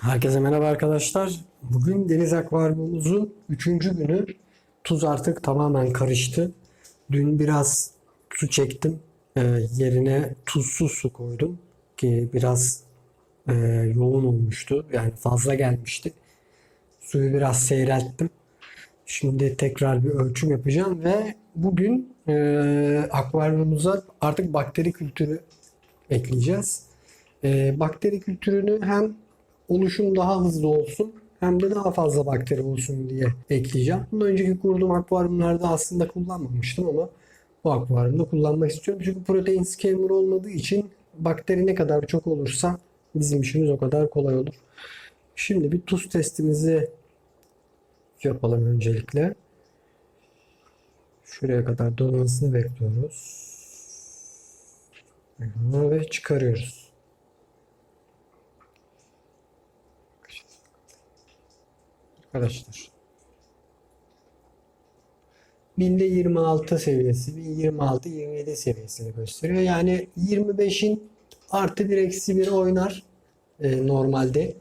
Herkese merhaba arkadaşlar. Bugün deniz akvaryumumuzun 3. günü. Tuz artık tamamen karıştı. Dün biraz su çektim. Ee, yerine tuzsuz su koydum. Ki biraz e, yoğun olmuştu. Yani fazla gelmişti. Suyu biraz seyrelttim. Şimdi tekrar bir ölçüm yapacağım ve bugün e, akvaryumumuza artık bakteri kültürü ekleyeceğiz. E, bakteri kültürünü hem oluşum daha hızlı olsun hem de daha fazla bakteri olsun diye ekleyeceğim. Bundan önceki kurduğum akvaryumlarda aslında kullanmamıştım ama bu akvaryumda kullanmak istiyorum. Çünkü protein scammer olmadığı için bakteri ne kadar çok olursa bizim işimiz o kadar kolay olur. Şimdi bir tuz testimizi yapalım öncelikle. Şuraya kadar dolmasını bekliyoruz. Ve çıkarıyoruz. Arkadaşlar. Binde 26 seviyesi, 26-27 seviyesini gösteriyor. Yani 25'in artı bir eksi bir oynar e, normalde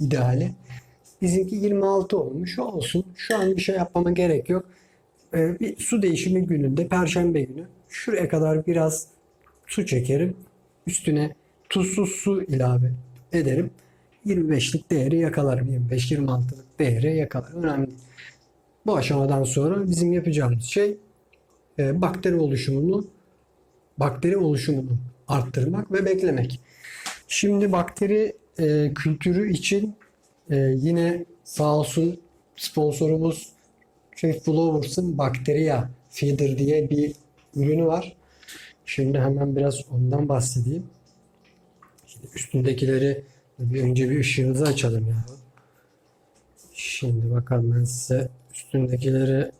ideali. Bizimki 26 olmuş olsun. Şu an bir şey yapmama gerek yok. E, bir su değişimi gününde, perşembe günü şuraya kadar biraz su çekerim. Üstüne tuzsuz su ilave ederim. 25'lik değeri yakalarım. 25-26'lık değeri yakalarım. Önemli. Bu aşamadan sonra bizim yapacağımız şey e, bakteri oluşumunu bakteri oluşumunu arttırmak ve beklemek. Şimdi bakteri e, kültürü için e, yine sağ olsun sponsorumuz Chef Flowers'ın Bacteria Feeder diye bir ürünü var. Şimdi hemen biraz ondan bahsedeyim. Şimdi üstündekileri bir önce bir ışığınızı açalım ya. Şimdi bakalım ben size üstündekileri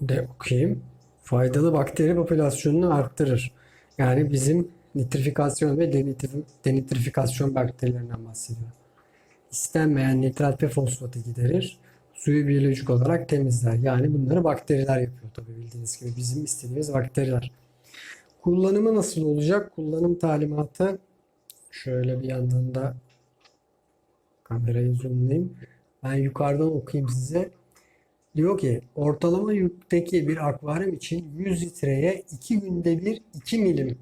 de okuyayım. Faydalı bakteri popülasyonunu arttırır. Yani bizim nitrifikasyon ve denitrif- denitrifikasyon bakterilerinden bahsediyor. İstenmeyen nitrat ve fosfatı giderir. Suyu biyolojik olarak temizler. Yani bunları bakteriler yapıyor tabii bildiğiniz gibi. Bizim istediğimiz bakteriler. Kullanımı nasıl olacak? Kullanım talimatı şöyle bir yandan da kamerayı zoomlayayım. Ben yukarıdan okuyayım size. Diyor ki ortalama yükteki bir akvaryum için 100 litreye 2 günde bir 2 milim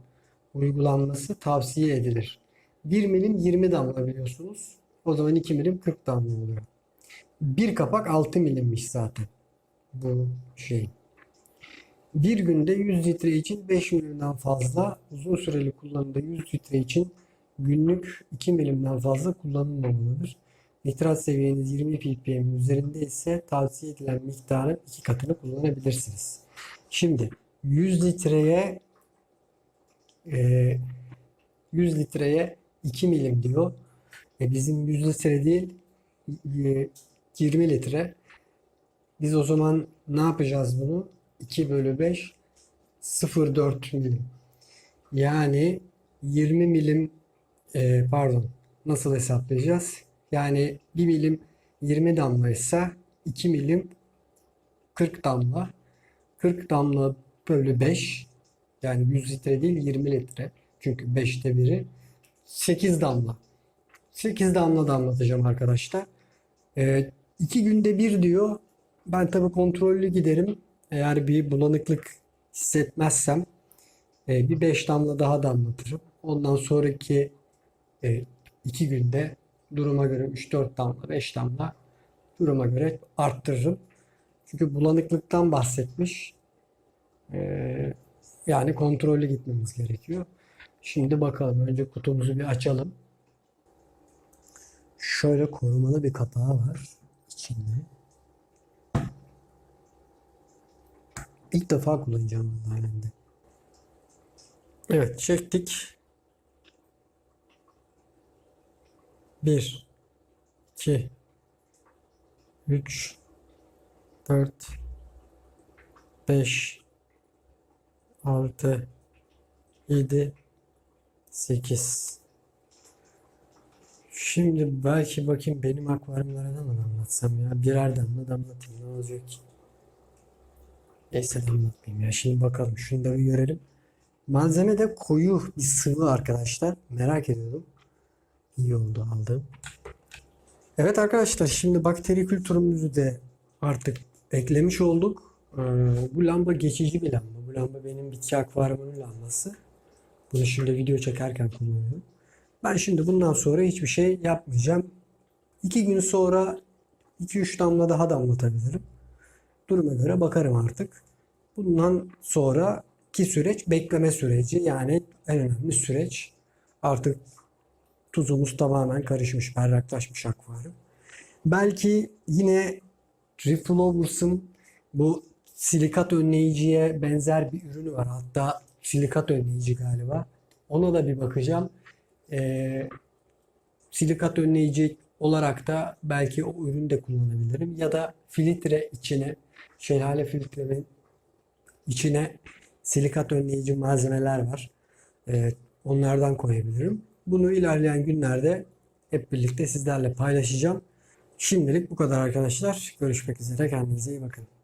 uygulanması tavsiye edilir. 1 milim 20 damla biliyorsunuz. O zaman 2 milim 40 damla oluyor. Bir kapak 6 milimmiş zaten bu şey. Bir günde 100 litre için 5 milimden fazla, uzun süreli kullanımda 100 litre için günlük 2 milimden fazla kullanılmamalıdır. Nitrat seviyeniz 20 ppm üzerinde ise tavsiye edilen miktarın iki katını kullanabilirsiniz. Şimdi 100 litreye e, 100 litreye 2 milim diyor. E bizim 100 litre değil e, 20 litre. Biz o zaman ne yapacağız bunu? 2 bölü 5 0,4 milim. Yani 20 milim e, pardon nasıl hesaplayacağız? Yani 1 milim 20 damla ise 2 milim 40 damla. 40 damla bölü 5 yani 100 litre değil 20 litre. Çünkü 5'te biri 8 damla. 8 damla damlatacağım arkadaşlar. 2 günde bir diyor. Ben tabii kontrollü giderim. Eğer bir bulanıklık hissetmezsem e, bir 5 damla daha damlatırım. Ondan sonraki 2 günde duruma göre 3-4 damla, 5 damla duruma göre arttırırım. Çünkü bulanıklıktan bahsetmiş. Ee, yani kontrollü gitmemiz gerekiyor. Şimdi bakalım. Önce kutumuzu bir açalım. Şöyle korumalı bir kapağı var içinde. İlk defa kullanacağım vallahi. Evet çektik. 1 2 3 4 5 6 7 8 Şimdi belki bakayım benim akvaryumlara da mı damlatsam ya birer damla damlatayım ne olacak ki? Neyse damlatmayayım ya şimdi bakalım şunu da bir görelim. Malzeme de koyu bir sıvı arkadaşlar merak ediyordum. İyi oldu aldım. Evet arkadaşlar şimdi bakteri kültürümüzü de artık eklemiş olduk. Ee, bu lamba geçici bir lamba. Bu lamba benim bitki akvaryumunun lambası. Bunu şimdi video çekerken kullanıyorum. Ben şimdi bundan sonra hiçbir şey yapmayacağım. İki gün sonra 2-3 damla daha damlatabilirim. Duruma göre bakarım artık. Bundan sonraki süreç bekleme süreci. Yani en önemli süreç. Artık tuzumuz tamamen karışmış, berraklaşmış akvaryum. Belki yine Reflowers'ın bu silikat önleyiciye benzer bir ürünü var. Hatta silikat önleyici galiba. Ona da bir bakacağım. Ee, silikat önleyici olarak da belki o ürünü de kullanabilirim. Ya da filtre içine, şelale filtrenin içine silikat önleyici malzemeler var. Ee, onlardan koyabilirim. Bunu ilerleyen günlerde hep birlikte sizlerle paylaşacağım. Şimdilik bu kadar arkadaşlar. Görüşmek üzere. Kendinize iyi bakın.